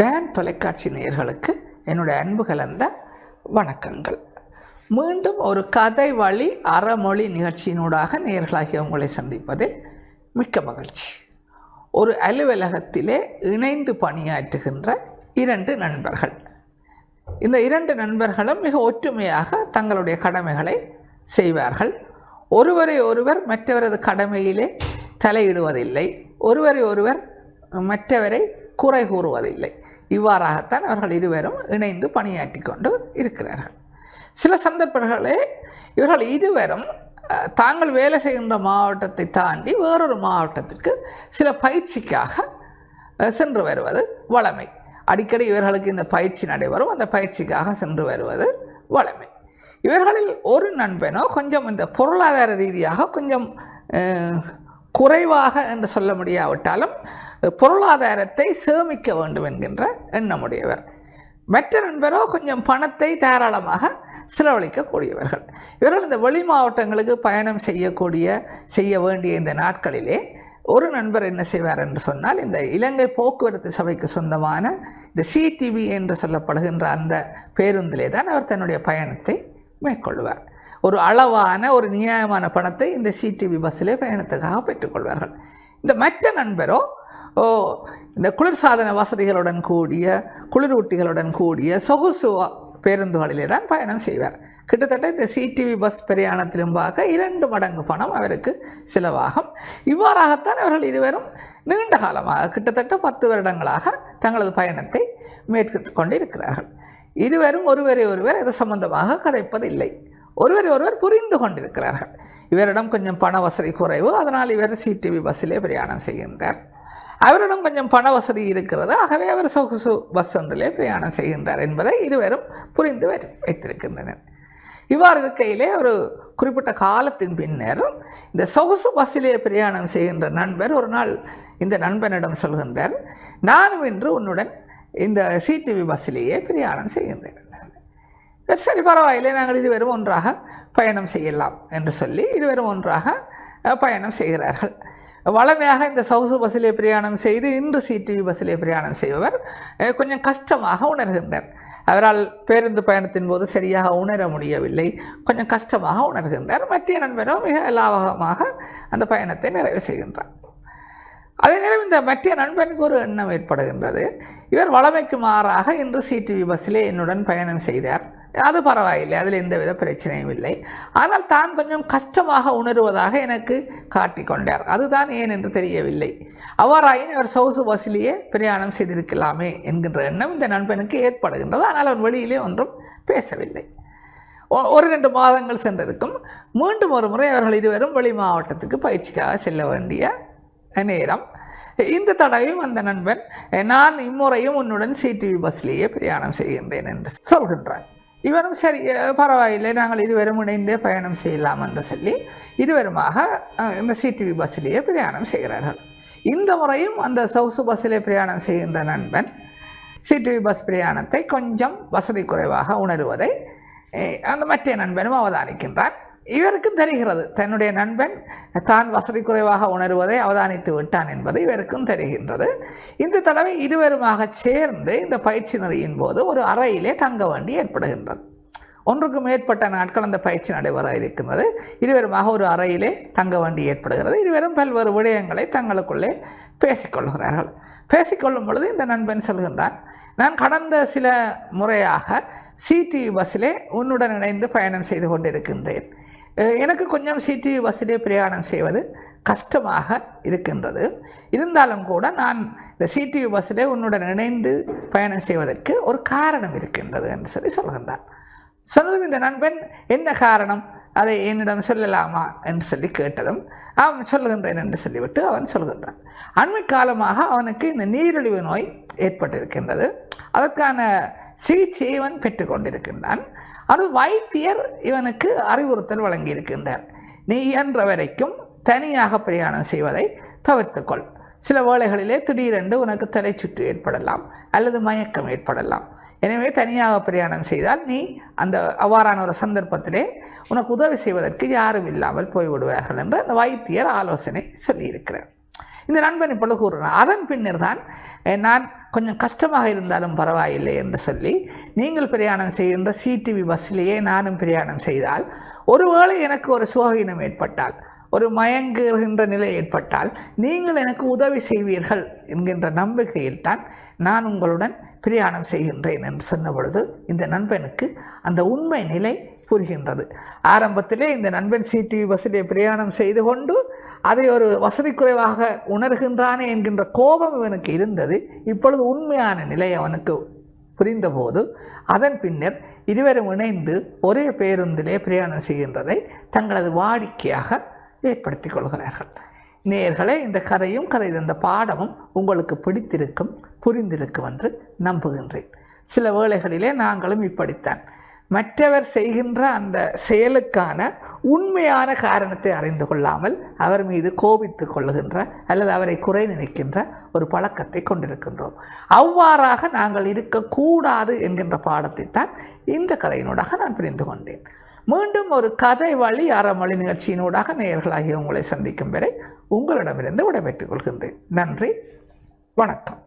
Tan தொலைக்காட்சி நேயர்களுக்கு என்னுடைய அன்பு கலந்த வணக்கங்கள். மீண்டும் ஒரு கதை வழி அறமொழி நிகழ்ச்சியினூடாக நேயர்களாகிய உங்களை சந்திப்பதில் மிக்க மகிழ்ச்சி. ஒரு அலுவலகத்திலே இணைந்து பணியாற்றுகின்ற இரண்டு நண்பர்கள். இந்த இரண்டு நண்பர்களும் மிக ஒற்றுமையாக தங்களுடைய கடமைகளை செய்வார்கள். ஒருவரை ஒருவர் மற்றவரது கடமையிலே தலையிடுவதில்லை. ஒருவரை ஒருவர் மற்றவரை குறை கூறுவதில்லை இவ்வாறாகத்தான் அவர்கள் இருவரும் இணைந்து பணியாற்றி கொண்டு இருக்கிறார்கள். சில சந்தர்ப்பங்களே இவர்கள் இருவரும் தாங்கள் வேலை செய்கின்ற மாவட்டத்தை தாண்டி வேறொரு மாவட்டத்திற்கு சில பயிற்சிக்காக சென்று வருவது வளமை. அடிக்கடி இவர்களுக்கு இந்த பயிற்சி நடைபெறும். அந்த பயிற்சிக்காக சென்று வருவது வளமை. இவர்களில் ஒரு நண்பனோ கொஞ்சம் இந்த பொருளாதார ரீதியாக கொஞ்சம் குறைவாக என்று சொல்ல முடியாவிட்டாலும் பொருளாதாரத்தை சேமிக்க வேண்டும் என்கின்ற எண்ணமுடையவர். மற்ற நண்பரோ கொஞ்சம் பணத்தை தாராளமாக செலவழிக்கக்கூடியவர்கள். இவர்கள் இந்த வெளி மாவட்டங்களுக்கு பயணம் செய்யக்கூடிய செய்ய வேண்டிய இந்த நாட்களிலே ஒரு நண்பர் என்ன செய்வார் என்று சொன்னால் இந்த இலங்கை போக்குவரத்து சபைக்கு சொந்தமான இந்த சிடிவி என்று சொல்லப்படுகின்ற அந்த பேருந்திலே தான் அவர் தன்னுடைய பயணத்தை மேற்கொள்வார். ஒரு அளவான ஒரு நியாயமான பணத்தை இந்த சிடிவி பஸ்ஸிலே பயணத்துக்காக பெற்றுக்கொள்வார்கள் இந்த மற்ற நண்பரோ ஓ இந்த குளிர்சாதன வசதிகளுடன் கூடிய குளிரூட்டிகளுடன் கூடிய சொகுசு பேருந்துகளிலே தான் பயணம் செய்வார். கிட்டத்தட்ட இந்த சிடிவி பஸ் பிரயாணத்திலும் பார்க்க இரண்டு மடங்கு பணம் அவருக்கு செலவாகும். இவ்வாறாகத்தான் அவர்கள் இருவரும் நீண்ட காலமாக கிட்டத்தட்ட பத்து வருடங்களாக தங்களது பயணத்தை மேற்கொண்டு கொண்டிருக்கிறார்கள். இருவரும் ஒருவரை ஒருவர் இது சம்பந்தமாக கதைப்பதில்லை. ஒருவரை ஒருவர் புரிந்து கொண்டிருக்கிறார்கள். இவரிடம் கொஞ்சம் பண வசதி குறைவு அதனால் இவர் சிடிவி பஸ்ஸிலே பிரயாணம் செய்கின்றார். அவரிடம் கொஞ்சம் பண வசதி இருக்கிறது. ஆகவே அவர் சொகுசு பஸ் ஒன்றிலே பிரயாணம் செய்கின்றார் என்பதை இருவரும் புரிந்து வை- வைத்திருக்கின்றனர். இவ்வாறு இருக்கையிலே ஒரு குறிப்பிட்ட காலத்தின் பின்னர் இந்த சொகுசு பஸ்ஸிலே பிரயாணம் செய்கின்ற நண்பர் ஒரு நாள் இந்த நண்பனிடம் சொல்கின்றார் நானும் இன்று உன்னுடன் இந்த சிடிவி பஸ்ஸிலேயே பிரயாணம் செய்கின்றேன். சரி, சரி பரவாயில்லை. நாங்கள் இருவரும் ஒன்றாக பயணம் செய்யலாம் என்று சொல்லி இருவரும் ஒன்றாக பயணம் செய்கிறார்கள். வளமையாக இந்த சவுசு பஸ்ஸிலே பிரயாணம் செய்து இன்று சிடிவி பஸ்ஸிலே பிரயாணம் செய்பவர் கொஞ்சம் கஷ்டமாக உணர்கின்றார். அவரால் பேருந்து பயணத்தின் போது சரியாக உணர முடியவில்லை. கொஞ்சம் கஷ்டமாக உணர்கின்றார். மற்ற நண்பரோ மிக லாபகமாக அந்த பயணத்தை நிறைவு செய்கின்றார். அதே நேரம் இந்த மற்ற நண்பனுக்கு ஒரு எண்ணம் ஏற்படுகின்றது. இவர் வளமைக்கு மாறாக இன்று சிடிவி பஸ்ஸிலே என்னுடன் பயணம் செய்தார். அது பரவாயில்லை. அதில் எந்தவித பிரச்சனையும் இல்லை. ஆனால் தான் கொஞ்சம் கஷ்டமாக உணருவதாக எனக்கு காட்டிக்கொண்டார். அதுதான் ஏன் என்று தெரியவில்லை. அவ்வாறாயின் அவர் சவுசு பஸ்லேயே பிரயாணம் செய்திருக்கலாமே என்கின்ற எண்ணம் இந்த நண்பனுக்கு ஏற்படுகின்றது. ஆனால் அவன் வெளியிலே ஒன்றும் பேசவில்லை. ஒ- ஒரு ரெண்டு மாதங்கள் சென்றதுக்கும் மீண்டும் ஒரு முறை அவர்கள் இருவரும் வெளி மாவட்டத்துக்கு பயிற்சிக்காக செல்ல வேண்டிய நேரம். இந்த தடவையும் அந்த நண்பன் நான் இம்முறையும் உன்னுடன் சிடிவி பஸ்லேயே பிரயாணம் செய்கின்றேன் என்று சொல்கின்றான் இவரும் சரி பரவாயில்லை நாங்கள் இருவரும் இணைந்தே பயணம் செய்யலாம் என்று சொல்லி இருவருமாக இந்த சிடிவி பஸ்ஸிலேயே பிரயாணம் செய்கிறார்கள். இந்த முறையும் அந்த சவுசு பஸ்ஸிலே பிரயாணம் செய்கின்ற நண்பன் சிடிவி பஸ் பிரயாணத்தை கொஞ்சம் வசதி குறைவாக உணருவதை அந்த மற்ற நண்பனும் அவதானிக்கின்றான் இவருக்கும் தெரிகிறது. தன்னுடைய நண்பன் தான் வசதி குறைவாக உணருவதை அவதானித்து விட்டான் என்பது இவருக்கும் தெரிகின்றது. இந்த தடவை இருவருமாக சேர்ந்து இந்த பயிற்சி நெறியின் போது ஒரு அறையிலே தங்க வேண்டி ஏற்படுகின்றது. ஒன்றுக்கு மேற்பட்ட நாட்கள் அந்த பயிற்சி நடைபெற இருக்கின்றது. இருவருமாக ஒரு அறையிலே தங்க வேண்டி ஏற்படுகிறது. இருவரும் பல்வேறு விடயங்களை தங்களுக்குள்ளே பேசிக்கொள்கிறார்கள் பேசிக்கொள்ளும் பொழுது இந்த நண்பன் சொல்கின்றான் நான் கடந்த சில முறையாக சிடி பஸ்ஸிலே உன்னுடன் இணைந்து பயணம் செய்து கொண்டிருக்கின்றேன். எனக்கு கொஞ்சம் சிடி பஸ்ஸிலே பிரயாணம் செய்வது கஷ்டமாக இருக்கின்றது. இருந்தாலும் கூட நான் இந்த சிடி பஸ்ஸிலே உன்னுடன் இணைந்து பயணம் செய்வதற்கு ஒரு காரணம் இருக்கின்றது என்று சொல்லி சொல்கின்றான் சொன்னதும் இந்த நண்பன் என்ன காரணம்? அதை என்னிடம் சொல்லலாமா? என்று சொல்லி கேட்டதும் அவன் சொல்லுகின்றேன் என்று சொல்லிவிட்டு அவன் சொல்கின்றான் அண்மை காலமாக அவனுக்கு இந்த நீரிழிவு நோய் ஏற்பட்டிருக்கின்றது. அதற்கான சிகிச்சையை இவன் பெற்றுக்கொண்டிருக்கின்றான். அது வைத்தியர் இவனுக்கு அறிவுறுத்தல் வழங்கியிருக்கின்றார். நீ இயன்ற வரைக்கும் தனியாக பிரயாணம் செய்வதை தவிர்த்துக்கொள். சில வேளைகளிலே திடீரென்று உனக்கு தலை சுற்று ஏற்படலாம் அல்லது மயக்கம் ஏற்படலாம். எனவே தனியாக பிரயாணம் செய்தால் நீ அந்த அவ்வாறான ஒரு சந்தர்ப்பத்திலே உனக்கு உதவி செய்வதற்கு யாரும் இல்லாமல் போய்விடுவார்கள் என்று அந்த வைத்தியர் ஆலோசனை சொல்லியிருக்கிறார். இந்த நண்பன் இப்பொழுது கூறுகிறான். அதன் பின்னர் தான் நான் கொஞ்சம் கஷ்டமாக இருந்தாலும் பரவாயில்லை என்று சொல்லி நீங்கள் பிரயாணம் செய்கின்ற சிடிவி பஸ்ஸிலேயே நானும் பிரயாணம் செய்தால் ஒருவேளை எனக்கு ஒரு சுகவீனம் ஏற்பட்டால் ஒரு மயங்குகின்ற நிலை ஏற்பட்டால் நீங்கள் எனக்கு உதவி செய்வீர்கள் என்கின்ற நம்பிக்கையில் தான் நான் உங்களுடன் பிரயாணம் செய்கின்றேன் என்று சொன்ன பொழுது இந்த நண்பனுக்கு அந்த உண்மை நிலை புரிகின்றது. ஆரம்பத்திலே இந்த நண்பன் சிடிவி பஸ்ஸிலே பிரயாணம் செய்து கொண்டு அதை ஒரு வசதி குறைவாக உணர்கின்றானே என்கின்ற கோபம் இவனுக்கு இருந்தது. இப்பொழுது உண்மையான நிலை அவனுக்கு புரிந்தபோது அதன் பின்னர் இருவரும் இணைந்து ஒரே பேருந்திலே பிரயாணம் செய்கின்றதை தங்களது வாடிக்கையாக ஏற்படுத்தி கொள்கிறார்கள். நேர்களே இந்த கதையும் கதை இந்த பாடமும் உங்களுக்கு பிடித்திருக்கும் புரிந்திருக்கும் என்று நம்புகின்றேன். சில வேளைகளிலே நாங்களும் இப்படித்தான். மற்றவர் செய்கின்ற அந்த செயலுக்கான உண்மையான காரணத்தை அறிந்து கொள்ளாமல் அவர் மீது கோபித்து கொள்ளுகின்ற அல்லது அவரை குறை நினைக்கின்ற ஒரு பழக்கத்தை கொண்டிருக்கின்றோம். அவ்வாறாக நாங்கள் இருக்கக்கூடாது என்கின்ற பாடத்தை தான் இந்த கதையினூடாக நான் புரிந்து கொண்டேன். மீண்டும் ஒரு கதை வழி அறமொழி நிகழ்ச்சியினூடாக நேயர்களாகிய உங்களை சந்திக்கும் வரை உங்களிடமிருந்து விடைபெற்றுக் கொள்கின்றேன். நன்றி வணக்கம்.